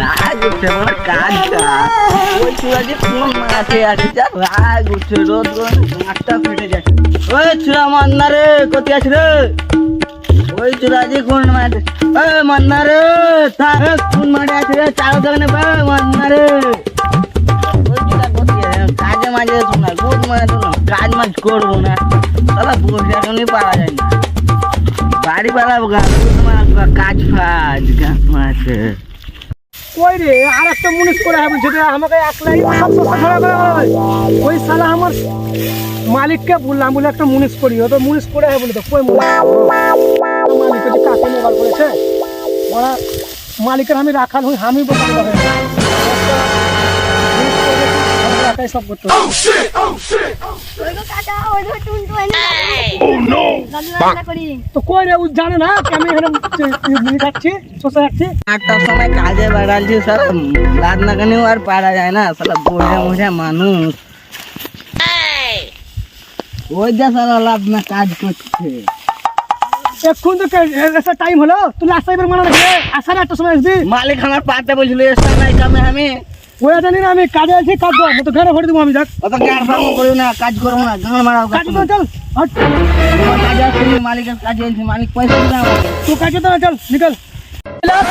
রাগ উঠছে আমার কাজটা ওই চূড়া যে কোন মাঠে আছে যা রাগ উঠছে রোদ মাঠটা ফেটে যাচ্ছে ওই চূড়া মান্না রে কোথায় আছে রে ওই চূড়া যে কোন মাঠে এ মান্না রে থাক কোন মাঠে আছে রে চার দোকানে বে মান্না রে ওই চূড়া কোথায়? কাজে মাঝে শোনা বহুত মানে শোনা কাজ মাজ করব না তাহলে বসে এখনই পারা যায় না বাড়ি বাড়াবো গা কাজ ফাজ গা মাঠে ওই রে? আর একটা মুনিশ করে হবে যেটা আমাকে একলাই সব সস্তা হয়। ওই সালা আমার মালিককে বললাম, বলে একটা মুনিশ করি। তো মুনিশ করে হবে বলে তো, কই মালিক কাকে মোবাইল করেছে? ওরা মালিকের আমি রাখাল হই, আমি বসে একাই সব করতে হবে। দাদু রান্না করি। তো কই রে ও জানে না আমি এখানে মুনি খাচ্ছি শসা খাচ্ছি? আটটার সময় কাজে বেড়াচ্ছি সারা রাত না কেনেও আর পারা যায় না সারা বসে বসে মানুষ। ওই যে সারা লাভ না কাজ করছে। এক্ষুন তো টাইম হলো তুই লাস্ট টাইমের মানা রাখবে আসার একটা সময় আসবি। মালিক আমার পাতে বলছিল এসব নাই কামে আমি। ওই জানি না আমি কাজে আছি কাজ কর তো ঘরে ভরে দেবো আমি যাক। অত গাড় ফার্ম না কাজ করব না মারাও কাজ তো চল কাজে আসছি মালিকের কাজে আছি মালিক পয়সা আমাকে। তুই কাজে তো না, চল নিকল।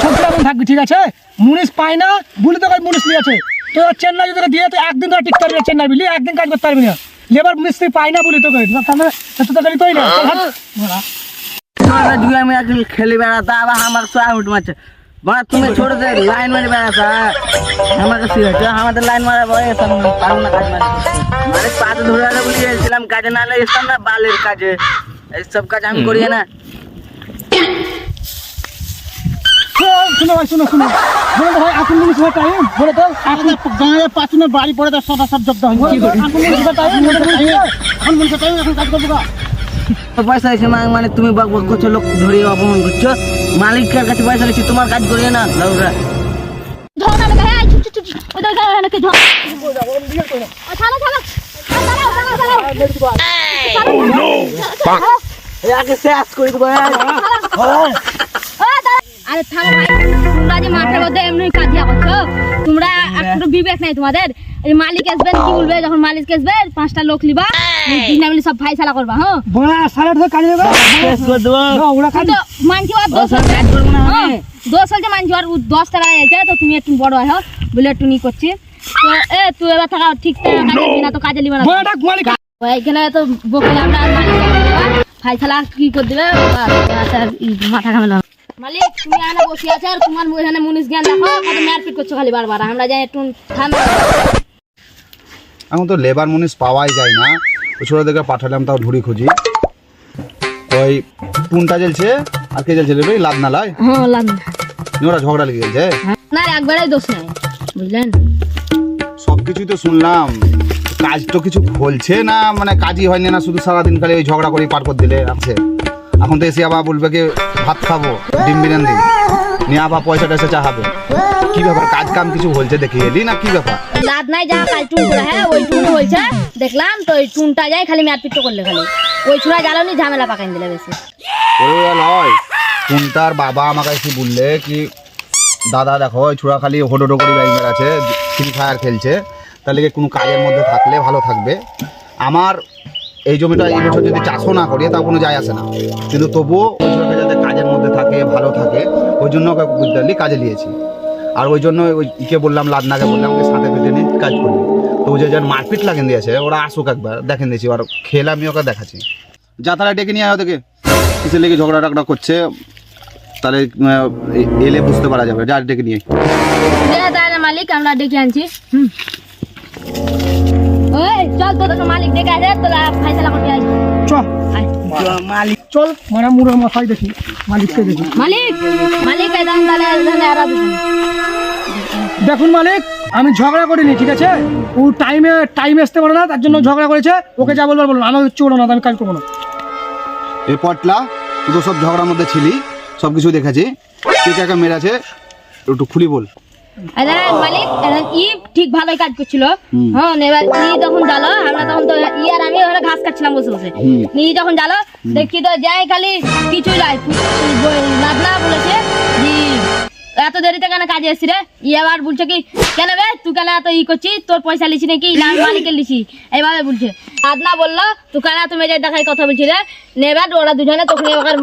ছোট এখন থাকবি ঠিক আছে? মুনিশ পায় না বলে তো মুনিশ নিয়ে আছে তো চেন্নাই যদি দিয়ে তো একদিন তো টিকতে পারবি চেন্নাই বুঝলি? একদিন কাজ করতে পারবি না। লেবার মিস্ত্রি পায় না বলি তোকে তাহলে তোই না। খেলে বেড়াতা আবার আমার সো আউট মারছে। মানে তুমি ছোট যে লাইন মারি বেড়াতা আমাকে শিখেছে আমাদের লাইন মারা বয়স আমি পারব না কাজ মারি মানে পাতে ধরে আলো বলি এসেছিলাম কাজে না এসতাম না বালের কাজে। এইসব কাজ আমি করি না? শোন, শোনো ভাই শোনো শোনো। বলে ভাই এখন মুনিশ হওয়ার টাইম বলে তো। এখন গাঁয়ের পাঁচনে বাড়ি পড়ে তো সদা সব জব্দ হয়। কি করে? এখন মুনিশ হওয়ার টাইম এখন মুনিশ টাইম এখন কাজ করব পয়সা এসে মা- মানে তুমি বক বক করছ লোক ধরে অপমান করছ। মালিকের কাছে পয়সা নিচ্ছি তোমার কাজ করিয়ে না দেবো আরে। থামো। ভাই তোমরা যে মাঠের মধ্যে এমনি কাজিয়া করছ তোমরা একটু বিবেক নাই তোমাদের। মালিক আসবেন কি বলবে? যখন মালিক আসবে পাঁচটা লোক লিবা দিন সব ভাই সালা করবা হ্যাঁ? বড়া শেষ করে দেবো। না, ওরা মানছি দোষ সব হচ্ছে না হ্যাঁ মানছি উ- দশ টাকা আছে তো তুমি একটু বড় হয়? বলে একটু নি করছি। তো এ তুই এবার থাকা ঠিক না তো কাজে লিবা না। বড়া এখানে তো বকলে আমরা ভাই সালা কি করে দিবে? বাস, বাস, আর মাথা মালিক তুমি এখানে বসে আছে আর তোমার এখানে মুনিশ জ্ঞান দেখো কত মারপিট করছ খালি বারবার। আমরা যাই একটু এখন তো লেবার মুনিশ পাওয়াই যায় না। ছোটোদেরকে পাঠালাম তাও ধুড়ি খুঁজি। ওই টুনটা জ্বলছে? আর কে জ্বলছে রে লাদ নালায় হ্যাঁ লাগবে ওরা ঝগড়া লেগে গেছে? না একবারেই দোষ নাই বুঝলেন? সব কিছুই তো শুনলাম। কাজ তো কিছু বলছে না মানে কাজই হয়নি না শুধু সারাদিন খালি ওই ঝগড়া করে পার করে দিলে আছে। এখন তো এসে আবার বলবে কি ভাত খাব ডিম বিরিয়ানি। নিয়ে আবার পয়সা টয়সা চাহাবে কি ব্যাপার কাজ কাম কিছু বলছে দেখি এলি না কি ব্যাপার? লাদ নাই যা কাল করে হ্যাঁ ওই টুন হয়েছে দেখলাম তো ওই টুনটা যাই খালি মারপিট করলে খালি। ওই ছুড়া জ্বালানি ঝামেলা পাকাই দিলে বেশি। ওরে নয় কোনটার বাবা আমাকে এসে বললে কি দাদা দেখো ওই ছোড়া খালি হোডোডো করে বাড়ি আছে ফ্রি ফায়ার খেলছে তাহলে কি কোনো কাজের মধ্যে থাকলে ভালো থাকবে? আমার এই জমিটা এই বছর যদি চাষও না করি, তাও কোনো যায় আসে না। কিন্তু তবুও ওই জমিটা যাতে কাজের মধ্যে থাকে, ভালো থাকে, ওই জন্য ওকে বুঝতে কাজে নিয়েছি আর ওই জন্য ওই ইকে বললাম, লাদনাকে বললাম, ওকে সাথে পেতে নিয়ে কাজ করবি। তো ওই যে যার মারপিট লাগেন দিয়েছে, ওরা আসুক একবার দেখেন দিয়েছি আর খেলে আমি ওকে দেখাচ্ছি। যাতারা ডেকে নিয়ে আয় ওদেরকে। কিসের লেগে ঝগড়া টগড়া করছে, তাহলে এলে বুঝতে পারা যাবে, যা ডেকে নিয়ে মালিক, আমরা ডেকে আনছি। ওই চল তো তোকে মালিক ডেকে আছে তোরা ফাইসলা করতে আয় চ। মালিক চল মুড়ের মাথায় দেখি মালিককে দেখি। মালিক মালিক একদম তাহলে এখানে আর দেখুন মালিক আমি ঝগড়া করিনি ঠিক আছে? ও টাইমে টাইম আসতে পারে না তার জন্য ঝগড়া করেছে ওকে যা বলবার বলুন আমার চলো না আমি কাজ করব না। এই পটলা তুই তো সব ঝগড়ার মধ্যে ছিলি সব কিছু দেখেছি। কে কাকে মেরেছে একটু খুলি বল। মালিক ই ঠিক ভালোই কাজ করছিল। হ্যাঁ এবার ই যখন জালো আমরা তখন তো ই আর আমি ওখানে ঘাস কাটছিলাম বসে বসে। ই যখন জালো দেখি তো যাই খালি কিছু নাই। লাদনা বলেছে এত দেরিতে কেন কাজে এসছি রে? ই আবার বলছে কি কেন বে? তুই কেন এত ই করছিস? তোর পয়সা লিছি নাকি? না মালিকের লিছি। এইভাবে বলছে। আদনা বলল তুই কেন এত মেজাজ দেখাই কথা বলছি রে। নেবে ওরা দুজনে তখন এবার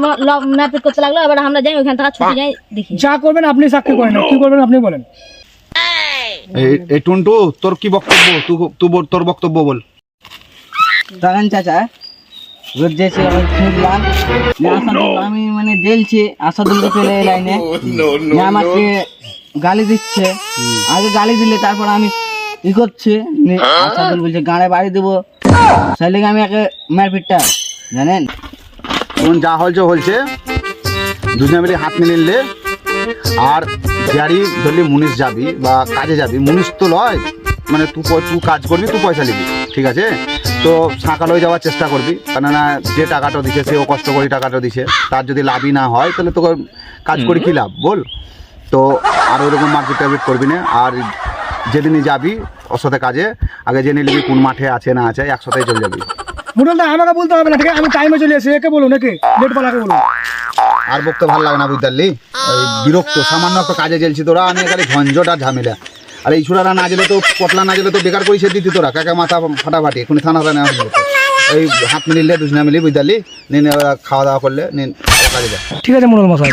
ম্যাপিট করতে লাগল। এবার আমরা যাই ওইখান থেকে ছুটি যাই দেখি। যা করবেন আপনি সাক্ষী করেন। কি করবেন আপনি বলেন। এই- টুন্টু তোর কি বক্তব্য? তুই তুই তোর বক্তব্য বল। তখন চাচা। রোজ যেছে আমি আমি মানে জেলছি আসাদুলকে এই লাইনে। আমাকে গালি দিচ্ছে আগে গালি দিলে তারপর আমি ই করছি আসাদুল বলছে গাড়ে বাড়ি দেবো। সেই লেগে আমি একে মারপিটটা জানেন? এখন যা হলছে হলছে। দুজনে মিলে হাত মিলিয়ে নিলে। আর যারি ধরলি মুনিশ যাবি বা কাজে যাবি মুনিশ তো লয়। মানে তুই তুই কাজ করবি তুই পয়সা নিবি। ঠিক আছে? তো সাঁকাল হয়ে যাওয়ার চেষ্টা করবি। কেননা যে টাকাটা দিছে সেও কষ্ট করে টাকাটা দিছে। তার যদি লাভই না হয় তাহলে তোকে কাজ করে কি লাভ? বল। তো আর ওইরকম মার্কেট টার্গেট করবি না। আর যেদিনই যাবি ওর সাথে কাজে আগে জেনে নিবি কোন মাঠে আছে না আছে একসাথেই চলে যাবি। মুটল দা আমাকে বলতে হবে না ঠিক আছে? আমি টাইমে চলে এসে একে বলুন একে? লেট পালাকে বলুন। আর বকতে ভালো লাগে না বুঝতে ওই বিরক্ত সামান্য একটা কাজে গেলছি তোরা আমি এখানে ঝঞ্ঝট আর ঝামেলা। আর এই ছোড়ারা না গেলে তো, পটলা না গেলে তো বেকার পরিষেদ দিতি তোরা। কাকা মাথা ফাটাফাটি, এখন থানা থানা ওই হাত মিলিলে দুজনা মিলি বুঝতে পারলি নিন খাওয়া দাওয়া করলে নিন ঠিক আছে মনোরমা মশাই।